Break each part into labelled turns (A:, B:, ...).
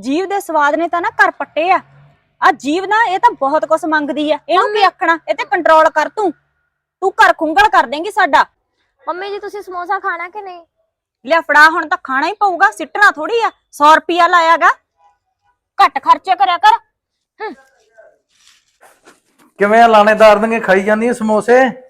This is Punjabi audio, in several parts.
A: ਜੀਵ ਦੇ ਸਵਾਦ ਨੇ ਤਾਂ ਨਾ ਘਰ ਪੱਟੇ ਆ। ਆ ਜੀਵ ਨਾ ਇਹ ਤਾਂ ਬਹੁਤ ਕੁਝ ਮੰਗਦੀ ਆ। ਇਹਨੂੰ ਕੀ ਆਖਣਾ? ਇਹ ਤੇ ਕੰਟਰੋਲ ਕਰ ਤੂੰ। ਤੂੰ ਘਰ ਖੁੰਗਲ ਕਰ ਦੇਂਗੀ ਸਾਡਾ।
B: ਮੰਮੀ ਜੀ ਤੁਸੀਂ ਸਮੋਸਾ ਖਾਣਾ ਕਿ ਨਹੀਂ?
A: ਲਿਆ ਫੜਾ ਹੁਣ ਤਾਂ ਖਾਣਾ ਹੀ ਪਊਗਾ। ਸਿੱਟਣਾ ਥੋੜੀ ਆ। 100 ਰੁਪਿਆ ਲਾਇਆਗਾ। ਘੱਟ ਖਰਚੇ ਕਰਿਆ ਕਰ।
C: ਕਿਵੇਂ ਆ ਲਾਣੇਦਾਰ ਦੀਆਂ ਖਾਈ ਜਾਂਦੀਆਂ ਸਮੋਸੇ?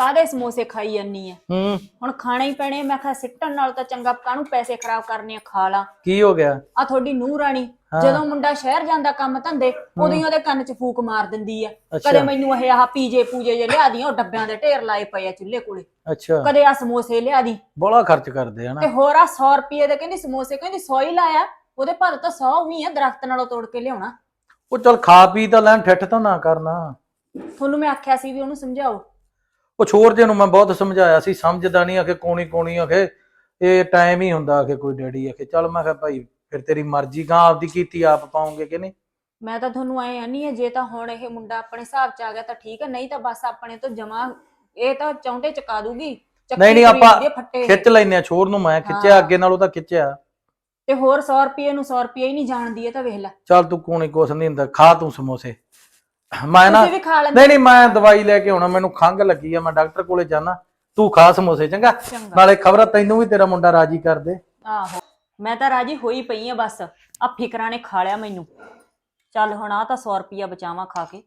A: ਕਾਦੇ ਸਮੋਸੇ ਖਾਈ ਜੰਨੀ ਆ
C: ਹੂੰ।
A: ਹੁਣ ਖਾਣੇ ਹੀ ਪੈਣੇ ਮੈਂ ਕਿਹਾ ਸਿੱਟਣ ਨਾਲ ਤਾਂ ਚੰਗਾ ਕਾਹਨੂੰ ਪੈਸੇ ਖਰਾਬ ਕਰਨੇ ਆ ਖਾ ਲਾ।
C: ਕੀ ਹੋ ਗਿਆ?
A: ਆ ਤੁਹਾਡੀ ਨੂੰਹ ਰਾਣੀ
C: ਹਾਂ।
A: ਜਦੋਂ ਮੁੰਡਾ ਸ਼ਹਿਰ ਜਾਂਦਾ ਕੰਮ ਧੰਦੇ ਉਦੋਂ ਹੀ ਉਹਦੇ ਕੰਨ 'ਚ ਫੂਕ ਮਾਰ ਦਿੰਦੀ ਆ
C: ਅੱਛਾ।
A: ਕਦੇ ਮੈਨੂੰ ਇਹ ਆਹ ਪੀਜੇ ਪੂਜੇ ਜੇ ਲਿਆ ਦੀਆਂ ਉਹ ਡੱਬਿਆਂ ਦੇ ਢੇਰ ਲਾਏ ਪਏ ਆ ਚੁੱਲ੍ਹੇ ਕੋਲੇ।
C: ਅੱਛਾ।
A: ਕਦੇ ਆ ਸਮੋਸੇ ਲਿਆ ਦੀ
C: ਬੋਲਾ ਖਰਚ ਕਰਦੇ
A: ਤੇ ਹੋਰ ਆ 100 ਰੁਪਏ ਦੇ ਕਹਿੰਦੀ ਸਮੋਸੇ ਕਹਿੰਦੀ 100 ਹੀ ਲਾਇਆ ਉਹਦੇ ਭਾਰ ਤਾਂ 100 ਵੀ ਆ ਦਰਖਤ ਨਾਲੋਂ ਤੋੜ ਕੇ ਲਿਆਉਣਾ।
C: ਉਹ ਚਲ ਖਾ ਪੀ ਤਾਂ ਲੈਣ ਠੱਠ ਤਾਂ ਨਾ ਕਰਨਾ।
A: ਤੁਹਾਨੂੰ ਮੈਂ ਆਖਿਆ ਸੀ ਵੀ ਉਹਨੂੰ ਸਮਝਾਓ।
C: ਉਹ ਛੋਰ ਜੇ ਨੂੰ ਮੈਂ ਬਹੁਤ ਸਮਝਾਇਆ ਸੀ ਸਮਝਦਾ ਨਹੀਂ ਆਖੇ ਕੋਣੀ ਕੋਣੀ ਆਖੇ ਇਹ ਟਾਈਮ ਹੀ ਹੁੰਦਾ ਆਖੇ ਕੋਈ ਡੈਡੀ ਆਖੇ ਚਲ ਮੈਂ ਕਿਹਾ ਭਾਈ ਫਿਰ ਤੇਰੀ ਮਰਜ਼ੀ ਗਾਂ ਆਪਦੀ ਕੀਤੀ ਆਪ ਪਾਉਂਗੇ ਕਿ ਨਹੀਂ?
A: ਮੈਂ ਤਾਂ ਤੁਹਾਨੂੰ ਐ ਆਨੀ ਆ ਜੇ ਤਾਂ ਹੁਣ ਇਹ ਮੁੰਡਾ ਆਪਣੇ ਹਿਸਾਬ 'ਚ ਆ ਗਿਆ ਤਾਂ ਠੀਕ ਹੈ ਨਹੀਂ ਤਾਂ ਬਸ ਆਪਣੇ ਤੋਂ ਜਮਾ ਇਹ ਤਾਂ ਚੌਂਟੇ ਚਕਾ ਦੂਗੀ ਚੱਕੀ
C: ਨਹੀਂ ਨਹੀਂ ਆਪਾਂ
A: ਫੱਟੇ।
C: ਖਿੱਚ ਲੈਨੇ ਆ ਛੋਰ ਨੂੰ ਮੈਂ ਖਿੱਚਿਆ
A: ਹਾਂ।
C: ਅੱਗੇ ਨਾਲੋਂ ਤਾਂ ਖਿੱਚਿਆ।
A: ਤੇ ਹੋਰ 100 ਰੁਪਏ ਨੂੰ 100 ਰੁਪਏ ਹੀ ਨਹੀਂ ਜਾਣਦੀ ਇਹ ਤਾਂ ਵੇਖ ਲੈ।
C: ਚੱਲ ਤੂੰ ਕੋਣੀ ਕੁਛ ਨਹੀਂ ਹੁੰਦਾ ਖਾ ਤੂੰ ਸਮੋਸੇ। ਮੈਂ ਨਾ
A: ਤੁਸੀਂ ਵੀ ਖਾ ਲੈਂਦੇ।
C: ਨਹੀਂ ਨਹੀਂ ਮੈਂ ਦਵਾਈ ਲੈ ਕੇ ਆਉਣਾ ਮੈਨੂੰ ਖੰਘ ਲੱਗੀ ਆ ਮੈਂ ਡਾਕਟਰ ਕੋਲੇ ਜਾਣਾ ਤੂੰ ਖਾ ਸਮੋਸੇ ਚੰਗਾ?
A: ਚੰਗਾ।
C: ਨਾਲੇ ਖਬਰ ਤੈਨੂੰ ਵੀ ਤੇਰਾ ਮੁੰਡਾ ਰਾਜੀ ਕਰ ਦੇ।
A: ਆਹੋ ਮੈਂ ਤਾਂ ਰਾਜੀ ਹੋਈ ਪਈ ਆ ਬਸ। ਆ ਫਿਕਰਾਂ ਨੇ ਖਾ ਲਿਆ ਮੈਨੂੰ। ਚੱਲ ਹੁਣ ਆ ਤਾਂ 100 ਰੁਪਿਆ ਬਚਾਵਾਂ ਖਾ ਕੇ।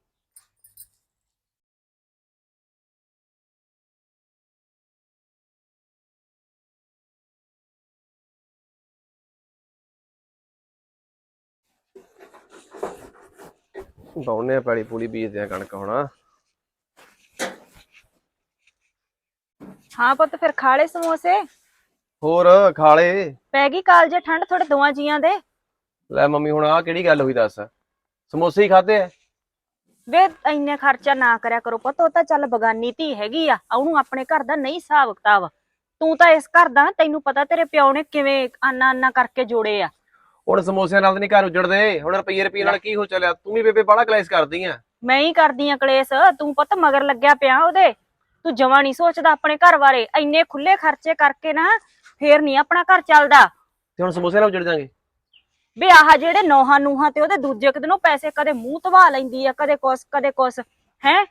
D: ਬਾਉਨੇ ਪੈਲੀ ਪੂਲੀ ਬੀਜਦੇ ਆ ਕਣਕ ਹੁਣ।
A: ਹਾਂ ਪੁੱਤ ਫਿਰ ਖਾ ਸਮੋਸੇ?
D: ਹੋਰ ਖਾਲੇ
A: ਪੈ ਗਈ ਕਾਲਜੇ ਠੰਡ ਥੋੜੇ ਦੋਵਾਂ ਜੀਆਂ ਦੇ।
D: ਲੈ ਮੰਮੀ ਹੁਣ ਆ ਕਿਹੜੀ ਗੱਲ ਹੋਈ ਦੱਸ? ਸਮੋਸੇ ਹੀ ਖਾਦੇ ਆ?
A: ਵੇ ਇੰਨੇ ਖਰਚਾ ਨਾ ਕਰਿਆ ਕਰੋ ਪੁੱਤ ਉਹ ਤਾਂ ਚੱਲ ਬਗਾਨੀ ਧੀ ਹੈਗੀ ਆ ਉਹਨੂੰ ਆਪਣੇ ਘਰ ਦਾ ਨਹੀਂ ਹਿਸਾਬ ਕਿਤਾਬ ਤੂੰ ਤਾਂ ਇਸ ਘਰ ਦਾ ਤੈਨੂੰ ਪਤਾ ਤੇਰੇ ਪਿਓ ਨੇ ਕਿਵੇਂ ਆਨਾ ਆਨਾ ਕਰਕੇ ਜੋੜੇ ਆ।
D: ਹੁਣ ਸਮੋਸਿਆਂ ਨਾਲ ਨਹੀਂ ਘਰ ਉਜੜਦੇ। ਹੁਣ ਰੁਪਈਏ ਰੁਪਈਏ ਨਾਲ ਕੀ ਹੋ ਚੱਲਿਆ? ਤੂੰ ਵੀ ਬੇਬੇ ਬਾਹਲਾ ਕਲੇਸ਼ ਕਰਦੀ ਆ।
A: ਮੈਂ ਹੀ ਕਰਦੀ ਆ ਕਲੇਸ਼। ਤੂੰ ਪੁੱਤ ਮਗਰ ਲੱਗਿਆ ਪਿਆ ਉਹਦੇ। ਤੂੰ ਜਮਾ ਨਹੀਂ ਸੋਚਦਾ ਆਪਣੇ ਘਰ ਬਾਰੇ। ਇੰਨੇ ਖੁੱਲੇ ਖਰਚੇ ਕਰਕੇ ਨਾ ਫੇਰ ਨਹੀਂ ਆਪਣਾ ਘਰ ਚੱਲਦਾ।
D: ਤੇ ਹੁਣ ਸਮੋਸੇ ਨਾਲ ਉਜੜ ਜਾਾਂਗੇ।
A: ਵੀ ਆਹ ਜਿਹੜੇ ਨੋਹਾਂ ਨੂਹਾਂ ਤੇ ਉਹਦੇ ਦੂਜੇ ਕਿਤੇ ਨੂੰ ਪੈਸੇ ਕਦੇ ਮੂੰਹ ਧਵਾ ਲੈਂਦੀ ਆ ਕਦੇ ਕੁਛ ਕਦੇ ਕੁਛ। ਹੈ?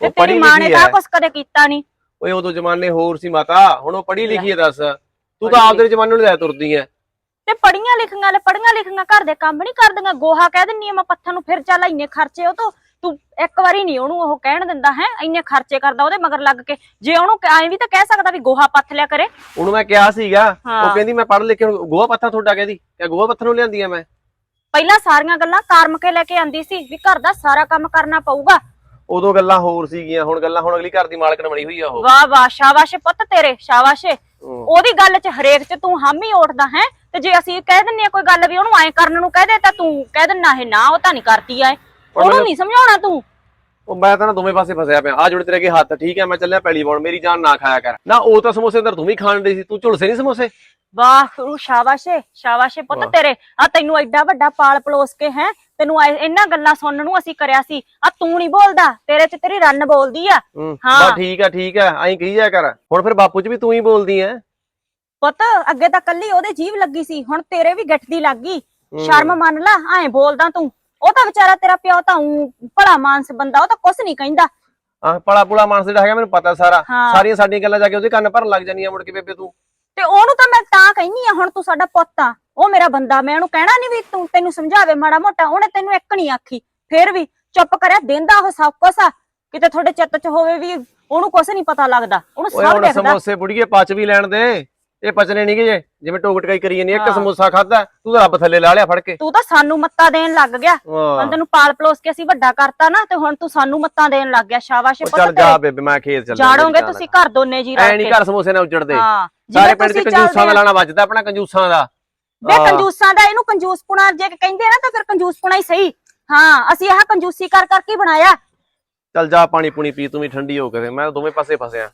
A: ਤੇ ਤੇਰੀ ਮਾਂ ਨੇ ਤਾਂ। ਕੁਛ ਕਦੇ ਕੀਤਾ ਨਹੀਂ।
D: ਓਏ ਉਦੋਂ ਜ਼ਮਾਨੇ ਹੋਰ ਸੀ ਮਾਤਾ। ਹੁਣ ਉਹ ਪੜ੍ਹੀ ਲਿਖੀ ਹੈ ਦੱਸ। ਤੂੰ ਤਾਂ ਆਪਦੇ ਜ਼ਮਾਨੇ ਨੂੰ ਲੈ ਤੁਰਦੀ ਆ
A: ਤੇ ਪੜੀਆਂ ਲਿਖੀਆਂ ਲੈ ਪੜੀਆਂ ਲਿਖੀਆਂ ਘਰ ਦੇ ਕੰਮ ਨਹੀਂ ਕਰਦੀਆਂ। ਗੋਹਾ ਕਹਿ ਦਿੰਨੀ ਆ ਮੈਂ ਪੱਥਰ ਨੂੰ ਫਿਰ ਚੱਲ ਇੰਨੇ ਖਰਚੇ ਉਹ ਤੋਂ ਤੂੰ ਇੱਕ ਵਾਰੀ ਨਹੀਂ ਉਹਨੂੰ ਉਹ ਕਹਿਣ ਦਿੰਦਾ ਹੈ ਇੰਨੇ ਖਰਚੇ ਕਰਦਾ ਉਹਦੇ ਮਗਰ ਲੱਗ ਕੇ। ਜੇ ਉਹਨੂੰ ਐਂ ਵੀ ਤਾਂ ਕਹਿ ਸਕਦਾ ਵੀ ਗੋਹਾ ਪੱਥ ਲਿਆ ਕਰੇ।
D: ਉਹਨੂੰ ਮੈਂ ਕਿਹਾ ਸੀਗਾ। ਉਹ ਕਹਿੰਦੀ ਮੈਂ ਪੜ੍ਹ ਲਿਖ ਕੇ ਹੁਣ ਗੋਹਾ ਪੱਥਰ ਤੁਹਾਡਾ ਕਹਿੰਦੀ? ਕਿ ਗੋਹਾ ਪੱਥਰ ਨੂੰ ਲਿਆਂਦੀ ਆ ਮੈਂ?
A: ਪਹਿਲਾਂ ਸਾਰੀਆਂ ਗੱਲਾਂ ਕਾਰਮ ਕੇ ਲੈ ਕੇ ਆਂਦੀ ਸੀ ਵੀ ਘਰ ਦਾ ਸਾਰਾ ਕੰਮ ਕਰਨਾ ਪਊਗਾ।
D: ਉਦੋਂ ਗੱਲਾਂ ਹੋਰ ਸੀਗੀਆਂ ਹੁਣ ਗੱਲਾਂ ਹੁਣ ਅਗਲੀ ਘਰ ਦੀ ਮਾਲਕਣ ਬਣੀ ਹੋਈ ਆ ਉਹ।
A: ਵਾਹ ਵਾਹ ਸ਼ਾਬਾਸ਼ ਪੁੱਤ ਤੇਰੇ ਸ਼ਾਬਾਸ਼। ਉਹਦੀ ਗੱਲ 'ਚ ਹਰੇਕ 'ਚ ਤੂੰ ਹਾਮੀ ਉੱਠਦਾ ਹੈ। ਤੇ ਜੇ ਅਸੀਂ ਕਹਿ ਦਿੰਨੇ ਆ ਕੋਈ ਗੱਲ ਵੀ ਉਹਨੂੰ ਐਂ ਕਰਨ ਨੂੰ ਕਹਿ ਦੇ ਤਾਂ ਤੂੰ ਕਹਿ ਦਿੰਨਾ ਇਹ ਨਾ ਉਹ ਤਾਂ ਨਹੀਂ ਕਰਦੀ ਐ। ਉਹਨੂੰ ਨਹੀਂ ਸਮਝਾਉਣਾ ਤੂੰ।
D: ਉਹ ਮੈਂ ਤਾਂ ਨਾ ਦੋਵੇਂ ਪਾਸੇ ਫਸਿਆ ਪਿਆ। ਆ ਜੁੜੇ ਤੇਰੇ ਅੱਗੇ ਹੱਥ ਠੀਕ ਹੈ ਮੈਂ ਚੱਲਿਆ ਪੈਲੀ ਪਾਉਣ ਮੇਰੀ ਜਾਨ ਨਾ ਖਾਇਆ ਕਰ। ਨਾ ਉਹ ਤਾਂ ਸਮੋਸੇ ਅੰਦਰ ਤੂੰ ਵੀ ਖਾਣ ਡਈ ਸੀ ਤੂੰ ਝੁਲਸੇ ਨਹੀਂ ਸਮੋਸੇ?
A: ਵਾਹ ਗੁਰੂ ਸ਼ਾਬਾਸ਼ ਸ਼ਾਬਾਸ਼ ਪੁੱਤ। ਤੇਰੇ। ਆ ਤੈਨੂੰ ਐਡਾ ਵੱਡਾ ਪਾਲ ਪਲੋਸ ਕੇ ਹੈ ਤੈਨੂੰ ਐ- ਇਹਨਾਂ ਗੱਲਾਂ ਸੁਣਨ ਨੂੰ ਅਸੀਂ ਕਰਿਆ ਸੀ। ਆ ਤੂੰ ਨਹੀਂ ਬੋਲਦਾ ਤੇਰੇ 'ਚ ਤੇਰੀ ਰੰਨ ਬੋਲਦੀ ਆ।
D: ਹੂੰ ਠੀਕ ਆ ਠੀਕ ਆ ਐਂ ਕਹੀ ਜਾ ਕਰ। ਹੁਣ ਫਿਰ ਬਾਪੂ ਚ ਵੀ ਤੂੰ ਹੀ ਬੋਲਦੀ ਐ।
A: ਪੁੱਤ ਅੱਗੇ ਤਾਂ ਕੱਲੀ ਉਹਦੇ ਜੀਵ ਲੱਗੀ ਸੀ ਹੁਣ ਤੇਰੇ ਵੀ ਗੱਠ ਦੀ ਲੱਗ ਗਈ। ਸ਼ਰਮ ਮੰਨ ਲੈ ਐਂ ਬੋਲਦਾ ਤੂੰ। ਉਹ ਤਾਂ ਵਿਚਾਰਾ ਤੇਰਾ ਪਿਓ ਤਾਂ ਊਂ ਭਲਾ ਮਾਨਸ ਬੰਦਾ ਉਹ ਤਾਂ ਕੁਛ ਨਹੀਂ ਕਹਿੰਦਾ।
D: ਆ ਪਲਾ ਪੁਲਾ ਮਾਨਸ ਜਿਹੜਾ ਹੈਗਾ ਮੈਨੂੰ ਪਤਾ ਸਾਰਾ।
A: ਹਾਂ।
D: ਸਾਰੀਆਂ ਸਾਡੀਆਂ ਗੱਲਾਂ ਜਾ ਕੇ ਉਹਦੇ ਕੰਨ ਭਰਨ ਲੱਗ ਜਾਣੀਆਂ ਮੁੜ ਕੇ ਬੇਬੇ ਤੂੰ।
A: ਤੇ ਉਹਨੂੰ ਤਾਂ ਮੈਂ ਤਾਂ ਕਹਿੰਨੀ ਆ ਹੁਣ ਤੂੰ ਸਾਡਾ ਪੁੱਤ ਆ। ਉਹ ਮੇਰਾ ਬੰਦਾ ਮੈਂ ਉਹਨੂੰ ਕਹਿਣਾ ਨਹੀਂ ਵੀ ਤੂੰ ਤੈਨੂੰ ਸਮਝਾਵੇ ਮਾੜਾ ਮੋਟਾ ਉਹਨੇ ਤੈਨੂੰ ਇੱਕ ਨਹੀਂ ਆਖੀ। ਫੇਰ ਵੀ ਚੁੱਪ ਕਰਿਆ ਦਿੰਦਾ ਉਹ ਸਭ ਕੁਛ ਆ। ਕਿਤੇ ਤੁਹਾਡੇ ਚਿੱਤ 'ਚ ਹੋਵੇ ਵੀ ਉਹਨੂੰ ਕੁਛ ਨਹੀਂ ਪਤਾ ਲੱਗਦਾ ਉਹਨੂੰ
D: ਓਏ
A: ਸਭ
D: ਹੁਣ
A: ਦੇਖਦਾ
D: ਸਮੋਸੇ ਬੁੜੀਏ ਪਚ ਵੀ ਲੈਣ ਦੇ। ਇਹ ਪਚਨੇ ਨਹੀਂਗੇ ਜੇ ਜਿਵੇਂ ਟੋਕ ਟਕਾਈ ਕਰੀ ਜਾਂਦੀ ਆ, ਇੱਕ
A: ਹਾਂ।
D: ਸਮੋਸਾ ਖਾਦਾ ਤੂੰ ਤਾਂ ਰੱਬ ਥੱਲੇ ਲਾ ਲਿਆ ਫੜ ਕੇ।
A: ਤੂੰ ਤਾਂ ਸਾਨੂੰ ਮੱਤਾ ਦੇਣ ਲੱਗ ਗਿਆ।
D: ਵਾਹ।
A: ਹੁਣ ਤੈਨੂੰ ਪਾਲ ਪਲੋਸ ਕੇ ਅਸੀਂ ਵੱਡਾ ਕਰਤਾ ਨਾ ਤੇ ਹੁਣ ਤੂੰ ਸਾਨੂੰ ਮੱਤਾਂ ਦੇਣ ਲੱਗ ਗਿਆ ਸ਼ਾਬਾਸ਼
D: ਉਹ
A: ਪੁੱਤ
D: ਚੱਲ ਜਾ ਬੇਬੇ ਮੈਂ ਖੇਤ ਚੱਲ
A: ਜਾੜੋਗੇ ਤੁਸੀਂ ਘਰ ਦੋਨੇ ਜੀ
D: ਐ ਨਹੀਂ
A: ਕੇ।
D: ਘਰ ਸਮੋਸੇ ਨਾਲ ਉਜੜਦੇ।
A: ਹਾਂ
D: ਸਾਰੇ ਪਿੰਡ
A: ਤੁਸੀਂ
D: ਕੰਜੂਸਾਂ ਦਾ। ਲਾਣਾ ਵੱਜਦਾ ਆਪਣਾ ਕੰਜੂਸਾਂ ਦਾ।
A: ਵੇ
D: ਹਾਂ।
A: ਕੰਜੂਸਾਂ ਦਾ ਇਹਨੂੰ ਕੰਜੂਸਪੁਣਾ ਜੇ ਕਹਿੰਦੇ ਨਾ ਤਾਂ ਫਿਰ ਕੰਜੂਸਪੁਣਾ ਹੀ ਸਹੀ। ਹਾਂ ਅਸੀਂ ਆਹ ਕੰਜੂਸੀ ਕਰ ਕਰਕੇ ਹੀ ਬਣਾਇਆ।
D: ਚੱਲ ਜਾ ਪਾਣੀ ਪੂਣੀ ਪੀ ਤੂੰ ਵੀ ਠੰਡੀ ਹੋ ਕੇ ਮੈਂ ਦੋਵੇਂ ਪਾਸੇ ਫਸਿਆ।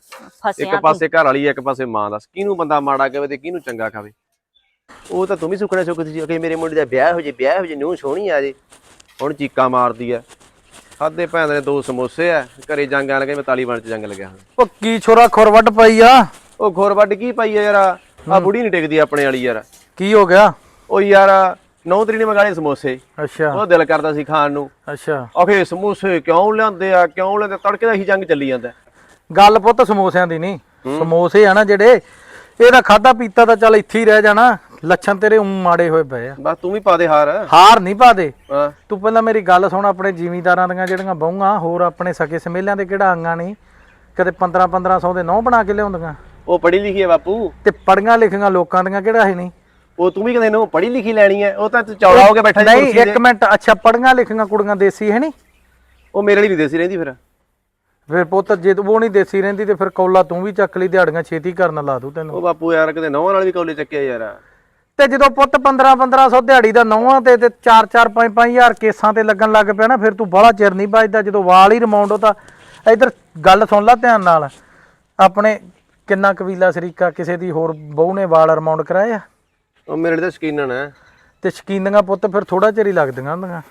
D: ਇੱਕ ਪਾਸੇ ਘਰ ਵਾਲੀ ਇੱਕ ਪਾਸੇ ਮਾਂ ਦੱਸ ਕਿਹਨੂੰ ਬੰਦਾ ਮਾੜਾ ਕਹੇ ਤੇ ਕਿਹਨੂੰ ਚੰਗਾ ਖਾਵੇ ਉਹ ਤਾਂ ਤੂੰ ਵੀ ਸੁਖਣਾ ਸੁਖਦੀ ਸੀ। ਕਿ ਮੇਰੇ ਮੁੰਡੇ ਦਾ ਵਿਆਹ ਹੋ ਜੇ ਵਿਆਹ ਹੋ ਜੇ ਨੂੰ ਸੋਹਣੀ ਆ ਜੇ। ਹੁਣ ਚੀਕਾਂ ਮਾਰਦੀ ਆ। ਖਾਦੇ ਭੈਣ ਦੇ ਦੋ ਸਮੋਸੇ ਆ। ਘਰੇ ਜੰਗ ਆ ਲਗੇ ਮੈਂ ਤਾਲੀਬਾਨ ਚ ਜੰਗ ਲੱਗਿਆ ਹੋਇਆ।
C: ਉਹ ਕੀ ਛੋਰਾ ਖੁਰ ਵੱਟ ਪਈ ਆ?
D: ਉਹ ਖੋਰ ਵੱਡ ਕੀ ਪਾਈ ਆ ਯਾਰ? ਆ ਬੁੜੀ ਨਹੀਂ ਟਿਕਦੀ ਆਪਣੇ ਵਾਲੀ ਯਾਰ।
C: ਕੀ ਹੋ ਗਿਆ?
D: ਉਹ ਯਾਰ ਨੌ ਤਰੀਕ ਨੇ ਮੰਗਾਲੇ ਸਮੋਸੇ।
C: ਅੱਛਾ।
D: ਉਹ ਦਿਲ ਕਰਦਾ ਸੀ ਖਾਣ ਨੂੰ।
C: ਅੱਛਾ।
D: ਆਖੇ ਸਮੋਸੇ ਕਿਉਂ ਲਿਆਂਦੇ ਆ ਕਿਉਂ ਲਿਆਂਦੇ ਤੜਕੇ ਦਾ ਹੀ ਜੰਗ ਚੱਲੀ ਜਾਂਦਾ।
C: ਗੱਲ ਪੁੱਤ ਸਮੋਸਿਆਂ ਦੀ ਨਹੀਂ। ਸਮੋਸੇ ਆ ਨਾ ਜਿਹੜੇ ਇਹਦਾ ਖਾਦਾ ਪੀਤਾ ਤਾਂ ਚੱਲ ਇੱਥੇ ਹੀ ਰਹਿ ਜਾਣਾ। ਲੱਛਣ ਤੇਰੇ ਉਂ ਮਾੜੇ ਹੋਏ ਪਏ ਆ।
D: ਬਸ ਤੂੰ ਵੀ ਪਾ ਦੇ ਹਾਰ।
C: ਹਾਰ ਨਹੀਂ ਪਾਦੇ
D: ਹਾਂ।
C: ਤੂੰ ਪਹਿਲਾਂ ਮੇਰੀ ਗੱਲ ਸੁਣ ਆਪਣੇ ਜ਼ਿਮੀਂਦਾਰਾਂ ਦੀਆਂ ਜਿਹੜੀਆਂ ਬਹੂਆਂ ਹੋਰ ਆਪਣੇ ਸਕੇ ਸਮੇਲਿਆਂ ਦੇ ਕਿਹੜਾ ਆਂਗਾ ਨਹੀਂ ਕਦੇ 15 1500 ਦੇ ਨੌ ਬਣਾ ਕੇ ਲਿਆਉਂਦੀਆਂ।
D: ਉਹ ਪੜ੍ਹੀ ਲਿਖੀ ਹੈ ਬਾਪੂ।
C: ਤੇ ਪੜੀਆਂ ਲਿਖੀਆਂ ਲੋਕਾਂ ਦੀਆਂ ਕਿਹੜਾ ਹੈ ਨਹੀਂ
D: ਉਹ ਤੂੰ ਵੀ ਕਹਿੰਦੇ ਨੂੰ ਪੜ੍ਹੀ ਲਿਖੀ ਲੈਣੀ ਹੈ ਉਹ ਤਾਂ ਤੂੰ ਚੌੜਾ ਹੋ ਕੇ ਬੈਠਾ ਜੀ
C: ਨਹੀਂ
D: ਕੁਰਸੀ
C: ਇੱਕ। ਮਿੰਟ ਅੱਛਾ ਪੜੀਆਂ ਲਿਖੀਆਂ ਕੁੜੀਆਂ ਦੇਸੀ ਹੈ ਨਹੀਂ?
D: ਉਹ ਮੇਰੇ ਲਈ ਵੀ ਦੇਸੀ ਰਹਿੰਦੀ ਫਿਰ।
C: ਫਿਰ ਪੁੱਤ ਜੇ ਤੂੰ ਉਹ ਨਹੀਂ ਦੇਸੀ ਰਹਿੰਦੀ ਤੇ ਫਿਰ ਕੌਲਾ ਤੂੰ ਵੀ ਚੱਕ ਲਈ ਦਿਹਾੜੀਆਂ ਛੇਤੀ ਕਰਨ ਲਾ ਦੂ ਤੈਨੂੰ।
D: ਉਹ ਬਾਪੂ ਯਾਰ ਕਿਤੇ ਨੌਵਾਂ ਨਾਲ ਵੀ ਕੌਲੇ ਚੱਕਿਆ ਯਾਰ।
C: ਤੇ ਜਦੋਂ ਪੁੱਤ 15 1500 ਦਿਹਾੜੀ ਦਾ ਨੌਵਾਂ ਤੇ ਤੇ 4 4 5 5000 ਕੇਸਾਂ ਤੇ ਲੱਗਣ ਲੱਗ ਪਿਆ ਨਾ ਫਿਰ ਤੂੰ ਬੜਾ ਚਿਰ ਨਹੀਂ ਬਚਦਾ। ਜਦੋਂ ਵਾਲ ਹੀ ਰਿਮਾਉਂਡ ਹੋ ਤਾਂ ਇਧਰ ਗੱਲ ਸੁਣ ਲੈ ਧਿਆਨ ਨਾਲ। ਆਪਣੇ ਕਿੰਨਾ ਕਬੀਲਾ ਸ਼ਰੀਕਾ ਕਿਸੇ ਦੀ ਹੋਰ ਬਹੂ ਨੇ ਵਾਲ ਰਿਮਾਉਂਡ ਕਰਾਇਆ
D: ਉਹ ਮੇਰੇ ਲਈ ਤਾਂ ਸ਼ਕੀਨਨ ਹੈ
C: ਤੇ ਸ਼ਕੀਨੀਆਂ ਪੁੱਤ ਫਿਰ ਥੋੜਾ ਚਿਰ ਹੀ ਲੱਗਦੀਆਂ ਹੁੰਦੀਆਂ।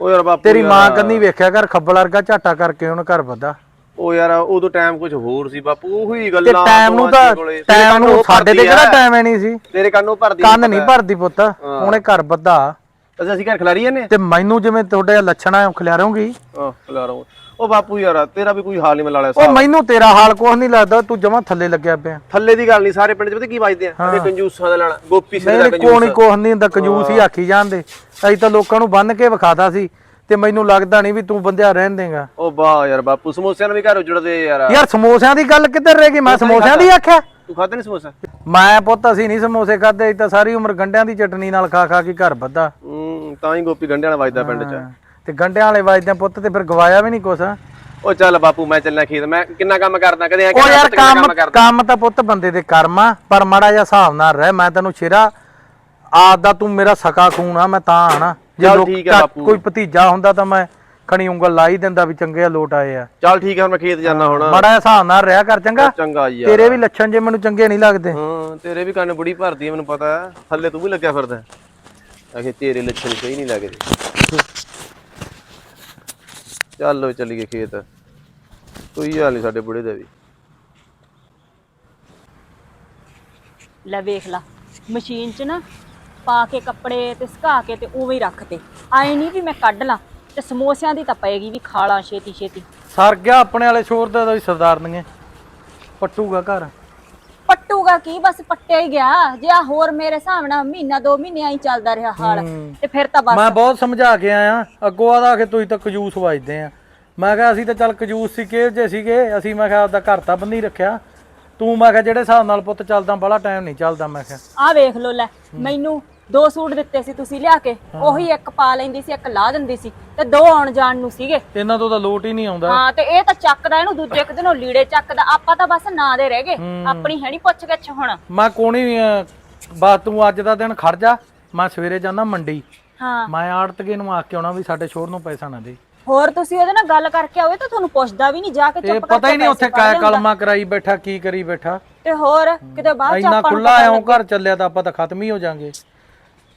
D: ਉਹ ਯਾਰ ਬਾਪੂ
C: ਤੇਰੀ ਮਾਂ ਕੰਨੀ ਵੇਖਿਆ ਕਰ ਖੱਬਲ ਵਰਗਾ ਝਾਟਾ ਕਰਕੇ ਉਹਨੂੰ ਘਰ ਵੱਧਾ।
D: ਉਹ ਯਾਰ ਉਦੋਂ ਟਾਈਮ ਕੁਝ ਹੋਰ ਸੀ ਬਾਪੂ ਉਹੀ
C: ਤੇ
D: ਗੱਲਾਂ
C: ਟਾਈਮ ਨੂੰ ਤਾਂ ਟਾਈਮ ਨੂੰ ਸਾਡੇ ਤੇ ਕਿਹੜਾ। ਟਾਈਮ ਐ ਨਹੀਂ ਸੀ?
D: ਤੇਰੇ ਕੰਨ ਉਹ ਭਰਦੀ
C: ਕੰਨ ਨਹੀਂ ਭਰਦੀ ਪੁੱਤ ਉਹਨੇ ਘਰ ਵੱਧਾ।
D: ਅਸੀਂ ਘਰ ਖਿਲਾਰੀ ਨੇ
C: ਤੇ ਮੈਨੂੰ ਜਿਵੇਂ ਤੁਹਾਡੇ ਲੱਛਣ ਆ ਖਿਲਾਰੋਂਗੀ?
D: ਆਹ ਖਿਲਾਰੋ। ਉਹ ਬਾਪੂ ਯਾਰ ਤੇਰਾ ਵੀ ਕੋਈ ਹਾਲ ਨਹੀਂ ਮਲਾ ਲਿਆ
C: ਉਹ ਮੈਨੂੰ ਤੇਰਾ ਹਾਲ ਕੁਛ ਨਹੀਂ ਲੱਗਦਾ ਤੂੰ ਜਮਾ ਥੱਲੇ ਲੱਗਿਆ ਪਿਆ।
D: ਥੱਲੇ ਦੀ ਗੱਲ ਨਹੀਂ ਸਾਰੇ ਪਿੰਡ 'ਚ ਪਤਾ ਕੀ ਵੱਜਦੇ ਆ? ਇਹ ਕੰਜੂਸਾਂ ਦਾ ਲੈਣਾ ਗੋਪੀ ਸਿੰਘ ਦਾ ਕੰਜੂਸ।
C: ਕੋਹ ਨਹੀਂ ਹੁੰਦਾ ਕੰਜੂਸ ਹੀ ਆਖੀ ਜਾਂਦੇ। ਅਸੀਂ ਤਾਂ ਲੋਕਾਂ ਨੂੰ ਬੰਨ ਕੇ ਵਿਖਾਦਾ ਸੀ ਤੇ ਮੈਨੂੰ ਲੱਗਦਾ ਨਹੀਂ ਵੀ ਤੂੰ ਬੰਦਿਆ ਰਹਿਣ ਦੇਗਾ।
D: ਉਹ ਵਾਹ ਯਾਰ ਬਾਪੂ ਸਮੋਸਿਆਂ ਨੂੰ ਵੀ ਘਰ ਉਜੜਦੇ ਯਾਰ।
C: ਯਾਰ ਸਮੋਸਿਆਂ ਦੀ ਗੱਲ ਕਿੱਧਰ ਰਹਿ ਗਈ? ਮੈਂ ਸਮੋਸਿਆਂ ਦੀ ਆਖਿਆ।
D: ਤੂੰ ਖਾਦੇ ਨਹੀਂ ਸਮੋਸਾ?
C: ਮੈਂ ਪੁੱਤ ਅਸੀਂ ਨਹੀਂ ਸਮੋਸੇ ਖਾਦੇ ਅਸੀਂ ਤਾਂ ਸਾਰੀ ਉਮਰ ਗੰਡਿਆਂ ਦੀ ਚਟਨੀ ਨਾਲ ਖਾ ਖਾ ਕੇ ਘਰ ਵੱਧਾ।
D: ਹੂੰ ਤਾਂ ਹੀ ਗੋਪੀ ਗੰਢਿਆਂ ਵਾਲਾ ਵੱਜਦਾ ਪਿੰਡ 'ਚ।
C: ਤੇ ਗੰਡਿਆਂ ਵਾਲੇ ਵੱਜਦੇ ਪੁੱਤ ਤੇ ਫਿਰ ਗਵਾਇਆ ਵੀ ਨਹੀਂ ਕੁਛ।
D: ਉਹ ਚੱਲ ਬਾਪੂ ਮੈਂ ਚੱਲਣਾ ਖੇਤ। ਮੈਂ ਕਿੰਨਾ ਕੰਮ ਕਰਦਾ? ਕਦੇ ਐ
C: ਉਹ ਯਾਰ ਕੰਮ ਕੰਮ ਤਾਂ ਪੁੱਤ ਬੰਦੇ ਦੇ ਕਰਮ ਆ ਪਰ ਮਾੜਾ ਜਿਹਾ ਹਿਸਾਬ ਨਾਲ ਰਹਿ। ਮੈਂ ਤੈਨੂੰ ਸ਼ੇਰਾ ਆਦ ਦਾ ਤੂੰ ਮੇਰਾ ਸਕਾ ਖੂਨ ਆ ਮੈਂ ਤਾਂ ਆਣਾ। ਜੇ ਲੋਕ। ਕੋਈ ਭਤੀਜਾ ਹੁੰਦਾ ਤਾਂ ਮੈਂ ਖਣੀ ਉਂਗਲ ਲਾ ਹੀ ਦਿੰਦਾ ਵੀ ਚੰਗੇ ਆ ਲੋਟ ਆਏ ਆ।
D: ਚੱਲ ਠੀਕ ਆ ਹੁਣ ਮੈਂ ਖੇਤ ਜਾਣਾ ਹੁਣ।
C: ਮਾੜਾ ਜਿਹਾ ਹਿਸਾਬ ਨਾਲ ਰਿਹਾ ਕਰ ਚੰਗਾ।
D: ਚੰਗਾ ਯਾਰ।
C: ਤੇਰੇ ਵੀ ਲੱਛਣ ਜੇ ਮੈਨੂੰ ਚੰਗੇ ਨਹੀਂ ਲੱਗਦੇ।
D: ਹਾਂ ਤੇਰੇ ਵੀ ਕੰਨ ਬੁੜੀ ਭਰਦੀ ਮੈਨੂੰ ਪਤਾ। ਥੱਲੇ ਤੂੰ ਵੀ ਲੱਗਿਆ ਫਿਰਦਾ। ਆਖੇ ਤੇਰੇ ਲੱਛਣ ਸਹੀ ਨਹੀਂ ਲੱਗਦੇ। ਚੱਲੋ ਚੱਲੀਏ ਖੇਤ। ਕੋਈ ਹਾਲ ਨਹੀਂ ਸਾਡੇ ਬੁੜੇ ਦਾ ਵੀ।
A: ਲੈ ਵੇਖ ਲਾ ਮਸ਼ੀਨ 'ਚ ਨਾ ਪਾ ਕੇ ਕੱਪੜੇ ਤੇ ਸੁਕਾ ਕੇ ਤੇ ਉਵੇਂ ਹੀ ਰੱਖਤੇ ਆਏ ਨਹੀਂ ਵੀ ਮੈਂ ਕੱਢ ਲਾਂ ਤੇ ਸਮੋਸਿਆਂ ਦੀ ਤਾਂ ਪਏਗੀ ਵੀ ਖਾਲਾਂ ਛੇਤੀ ਛੇਤੀ
C: ਸਰ ਗਿਆ ਆਪਣੇ ਵਾਲੇ ਸ਼ੋਰ ਦਾ ਤਾਂ ਵੀ ਸਰਦਾਰ ਨੇ ਪੱਟੂਗਾ ਘਰ।
A: ਪੱਟੂਗਾ ਕੀ? ਬਸ ਪੱਟਿਆ ਹੀ ਗਿਆ। ਜੇ ਆ ਹੋਰ ਮੇਰੇ ਹਿਸਾਬ ਨਾਲ ਮਹੀਨਾ ਦੋ ਮਹੀਨੇ ਆਈ ਚੱਲਦਾ ਰਿਹਾ ਹਾਲ ਤੇ ਫਿਰ ਤਾਂ ਬਸ
C: ਮੈਂ ਬਹੁਤ ਸਮਝਾ ਕੇ ਆਇਆ। ਅੱਗੋਂ ਆਦਾ ਕਿ ਤੁਸੀਂ ਤਾਂ ਕਜੂਸ ਵੱਜਦੇ ਆ। ਮੈਂ ਕਿਹਾ ਅਸੀਂ ਤਾਂ ਚੱਲ ਕਜੂਸ ਸੀ ਕਿ ਜੇ ਸੀਗੇ? ਅਸੀਂ ਮੈਂ ਕਿਹਾ ਆਪਦਾ ਘਰ ਤਾਂ ਬੰਨੀ ਰੱਖਿਆ। ਤੂੰ ਮੈਂ ਕਿਹਾ ਜਿਹੜੇ ਹਿਸਾਬ ਨਾਲ ਪੁੱਤ ਚੱਲਦਾ ਬੜਾ ਟਾਈਮ ਨਹੀਂ ਚੱਲਦਾ ਮੈਂ ਕਿਹਾ।
A: ਆਹ ਵੇਖ ਲੋ ਲੈ ਮੈਨੂੰ ਦੋ ਸੂਟ ਦਿੱਤੇ ਸੀ ਤੁਸੀਂ ਲਿਆ ਕੇ ਉਹੀ ਇੱਕ ਪਾ ਲੈਂਦੀ ਸੀ ਇੱਕ ਲਾ ਦਿੰਦੀ ਸੀ ਤੇ ਦੋ ਆਉਣ ਜਾਣ ਨੂੰ ਸੀਗੇ।
C: ਇਹਨਾਂ ਤੋਂ ਤਾਂ ਲੋਟ ਹੀ ਨਹੀਂ ਆਉਂਦਾ।
A: ਹਾਂ ਤੇ ਇਹ ਤਾਂ ਚੱਕਦਾ ਇਹਨੂੰ ਦੂਜੇ ਇੱਕ ਦਿਨੋਂ ਲੀੜੇ ਚੱਕਦਾ। ਆਪਾਂ ਤਾਂ ਬਸ ਨਾਂ ਦੇ ਰਹਿ ਗਏ। ਆਪਣੀ ਹੈ ਨਹੀਂ ਪੁੱਛ ਗਿੱਛ ਹੁਣ।
C: ਮੈਂ ਕੋਣੀ ਬਸ ਤੂੰ ਅੱਜ ਦਾ ਦਿਨ ਖੜ ਜਾ। ਮੈਂ ਸਵੇਰੇ ਜਾਂਦਾ ਮੰਡੀ।
A: ਹਾਂ।
C: ਮੈਂ ਆੜਤਗੇ ਨੂੰ ਆ ਕੇ ਆਉਣਾ ਵੀ ਸਾਡੇ ਸ਼ੋਰ ਨੂੰ ਪੈਸਾ ਨਾ ਦੇ।
A: ਹੋਰ ਤੁਸੀਂ ਉਹਦੇ ਨਾਲ ਗੱਲ ਕਰਕੇ ਆਵੇ ਤਾਂ ਤੁਹਾਨੂੰ ਪੁੱਛਦਾ ਵੀ ਨਹੀਂ ਜਾ ਕੇ ਚੁੱਪ
C: ਪਤਾ ਹੀ ਨਹੀਂ ਉੱਥੇ ਕਾਇਆ। ਕਲਮਾ ਕਰਾਈ ਬੈਠਾ ਕੀ ਕਰੀ ਬੈਠਾ।
A: ਤੇ ਹੋਰ ਕਿਤੇ ਬਾਅਦ ਚ
C: ਇੰਨਾ
A: ਆਪਾਂ
C: ਖੁੱਲਾ ਐਉਂ ਘਰ ਚੱਲਿਆ ਤਾਂ ਆਪਾਂ ਤਾਂ ਖਤਮ ਹੀ ਹੋ ਜਾਾਂਗੇ।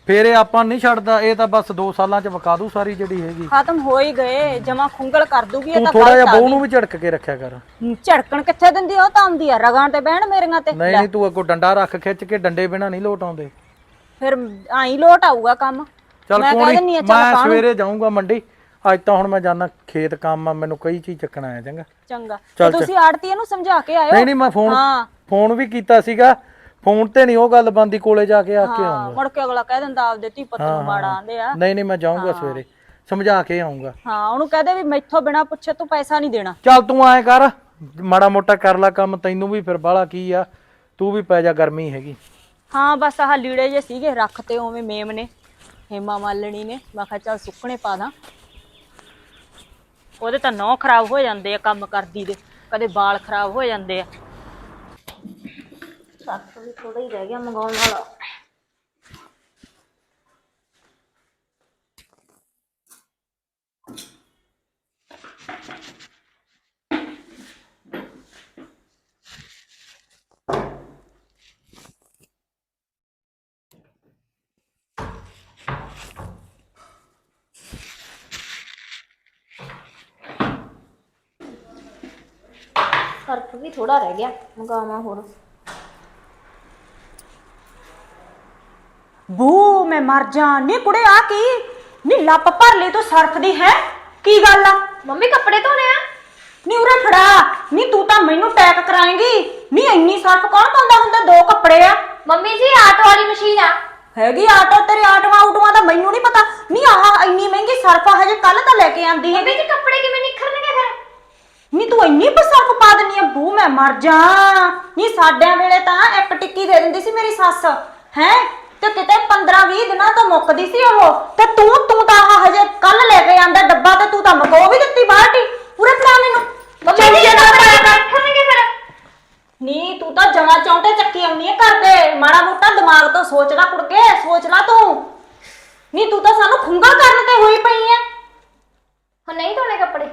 C: ਫੇਰ ਇਹ ਆਪਾਂ ਨਹੀਂ ਛੱਡਦਾ ਇਹ ਤਾਂ ਬਸ 2 ਸਾਲਾਂ ਚ ਵਕਾ ਦੂ ਸਾਰੀ ਜਿਹੜੀ ਹੈਗੀ।
A: ਖਤਮ ਹੋ ਹੀ ਗਏ ਜਮਾ ਖੁੰਗਲ ਕਰ ਦੂਗੀ ਇਹ
C: ਤੂੰ
A: ਤਾਂ
C: ਥੋੜਾ ਜਿਹਾ
A: ਆ
C: ਬਹੂ ਨੂੰ ਵੀ ਝੜਕ ਕੇ ਰੱਖਿਆ ਕਰ।
A: ਝੜਕਣ ਕਿੱਥੇ ਦਿੰਦੀ ਆ? ਉਹ ਤਾਂ ਆਉਂਦੀ ਆ ਰਗਾਂ ਤੇ ਬਹਿਣ ਮੇਰੀਆਂ ਤੇ।
C: ਨਹੀਂ ਨਹੀਂ ਤੂੰ ਅੱਗੋਂ ਡੰਡਾ ਰੱਖ ਖਿੱਚ ਕੇ ਡੰਡੇ ਬਿਨਾ ਨਹੀਂ ਲੋਟ ਆਉਂਦੇ।
A: ਫਿਰ ਆਈ ਲੋਟ ਆਊਗਾ ਕੰਮ।
C: ਚੱਲ ਕੋਣੀ
A: ਆ
C: ਮੈਂ ਸਵੇਰੇ ਜਾਊਂਗਾ ਮੰਡੀ। ਅੱਜ ਤਾਂ ਹੁਣ ਮੈਂ ਜਾਣਾ ਖੇਤ ਕੰਮ ਆ ਮੈਨੂੰ ਕਈ ਚੀਜ਼ ਚੱਕਣ ਆਇਆ ਚੰਗਾ।
A: ਚੰਗਾ। ਤੁਸੀਂ ਆੜਤੀ ਨੂੰ ਸਮਝਾ ਕੇ ਆਇਓ।
C: ਨਹੀਂ ਨਹੀਂ ਮੈਂ ਫੋਨ
A: ਹਾਂ।
C: ਫੋਨ ਵੀ ਕੀਤਾ ਸੀਗਾ। ਫੋਨ ਤੇ ਨਹੀਂ ਉਹ ਗੱਲ ਬੰਦੀ ਕੋਲੇ ਜਾ ਕੇ ਆ ਕੇ
A: ਹਾਂ
C: ਆਉਂਗਾ।
A: ਮੁੜ ਕੇ ਅਗਲਾ ਕਹਿ ਦਿੰਦਾ ਆਪਦੇ ਧੀ ਪੁੱਤ ਨੂੰ ਮਾੜਾ ਆਂਦੇ ਆ।
C: ਨਹੀਂ ਨਹੀਂ ਮੈਂ ਜਾਊਂਗਾ ਸਵੇਰੇ। ਸਮਝਾ ਕੇ ਆਉਂਗਾ।
A: ਹਾਂ ਉਹਨੂੰ ਕਹਦੇ ਵੀ ਮੈਥੋਂ ਬਿਨਾ ਪੁੱਛੇ ਤੂੰ ਪੈਸਾ ਨਹੀਂ ਦੇਣਾ।
C: ਚੱਲ ਤੂੰ ਐ ਕਰ ਮਾੜਾ ਮੋਟਾ ਕਰ ਲੈ ਕੰਮ ਤੈਨੂੰ ਵੀ ਫਿਰ ਬਾਹਲਾ ਕੀ ਆ ਤੂੰ ਵੀ ਪੈ ਜਾ ਗਰਮੀ ਹੈਗੀ।
A: ਹਾਂ ਬਸ ਆਹ ਲੀੜੇ ਜੇ ਸੀਗੇ ਰੱਖ ਤੇ ਉਵੇਂ ਮੇਮ ਨੇ ਹੇਮਾ ਮਾਲਣੀ ਨੇ। ਮੈਂ ਕਿਹਾ ਚੱਲ ਸੁੱਕਣੇ ਪਾ ਦਾਂ। ਉਹਦੇ ਤਾਂ ਨੌ ਖਰਾਬ ਹੋ ਜਾਂਦੇ ਆ ਕੰਮ ਕਰਦੀ ਦੇ ਕਦੇ ਵਾਲ ਖਰਾਬ ਹੋ ਜਾਂਦੇ ਆ। ਸੱਤ ਵੀ ਥੋੜਾ ਹੀ ਰਹਿ ਗਿਆ ਮੰਗਾਉਣ ਵਾਲਾ।
B: ਫ਼ਰਕ ਵੀ ਥੋੜਾ ਰਹਿ ਗਿਆ, ਮੰਗਾਵਾਂ ਹੋਰ।
A: ਬੂ ਮੈਂ ਮਰ ਜਾ। ਨੀ ਕੁੜੇ ਆ ਕੀ? ਨੀ ਲੱਪ ਭਰ ਲਈ ਤੂੰ ਸਰਫ ਦੀ ਹੈ? ਕੀ ਗੱਲ ਆ?
B: ਮੰਮੀ ਕੱਪੜੇ ਧੋਣੇ ਆ?
A: ਨੀ ਉਰੇ ਫੜਾ। ਨੀ ਤੂੰ ਤਾਂ ਮੈਨੂੰ ਟੈਕ ਕਰਾਏਂਗੀ। ਨੀ ਇੰਨੀ ਸਰਫ ਕੌਣ ਪਾਉਂਦਾ ਹੁੰਦਾ? ਦੋ ਕੱਪੜੇ ਆ।
B: ਮੰਮੀ ਜੀ ਆਟੋ ਵਾਲੀ ਮਸ਼ੀਨ ਆ।
A: ਹੈਗੀ ਆਟੋ ਤੇਰੇ ਆਟਵਾ ਆਟਵਾ ਦਾ ਮੈਨੂੰ ਨਹੀਂ ਪਤਾ। ਨੀ ਆਹ ਇੰਨੀ ਮਹਿੰਗੀ ਸਰਫ ਆ ਹਜੇ ਕੱਲ ਤਾਂ ਲੈ ਕੇ ਆਂਦੀ
B: ਮੰਮੀ
A: ਹੈ
B: ਜੀ ਕੱਪੜੇ ਕਿਵੇਂ ਨਿਖਰਨਗੇ ਫਿਰ?
A: ਨੀ ਤੂੰ ਇੰਨੀ ਬਸਰਫ ਪਾ ਦਿੰਨੀ ਆ। ਬੂ ਮੈਂ ਮਰ ਜਾ। ਨੀ ਸਾਡਿਆਂ ਵੇਲੇ ਤਾਂ ਇੱਕ ਟਿੱਕੀ ਦੇ ਦਿੰਦੀ ਸੀ ਮੇਰੀ ਸੱਸ। ਹੈ? ਤੇ ਕਿਤੇ 15 20 ਦਿਨਾਂ ਤੋਂ ਮੁੱਕਦੀ ਸੀ ਉਹ। ਤੇ ਤੂੰ ਤੂੰ ਤਾਂ ਆਹ ਹਜੇ ਕੱਲ ਲੈ ਕੇ ਆਂਦਾ ਡੱਬਾ ਤੇ ਤੂੰ ਤਾਂ ਮਗੋ ਵੀ ਦਿੱਤੀ ਬਾਲਟੀ। ਪੂਰੇ ਫੜਾ ਮੈਨੂੰ।
B: ਮੰਮੀ ਜੀ
A: ਕਰ।
B: ਨਿਖਰਨਗੇ ਫਿਰ।
A: ਨੀ ਤੂੰ ਤਾਂ ਜਮਾ ਚੌਂਟੇ ਚੱਕੀ ਆਉਣੀ ਹੈ ਕਰਦੇ ਮਾੜਾ ਮੋਟਾ ਦਿਮਾਗ ਤੋਂ ਸੋਚ ਲੈ ਕੁੜਕੇ ਸੋਚ ਲੈ ਤੂੰ। ਨੀ ਤੂੰ ਤਾਂ ਸਾਨੂੰ ਖੁੰਗਾ ਕਰਨ ਤੇ ਹੋਈ ਪਈ ਐ
B: ਹੁਣ ਨਹੀਂ ਧੋਣੇ ਕੱਪੜੇ।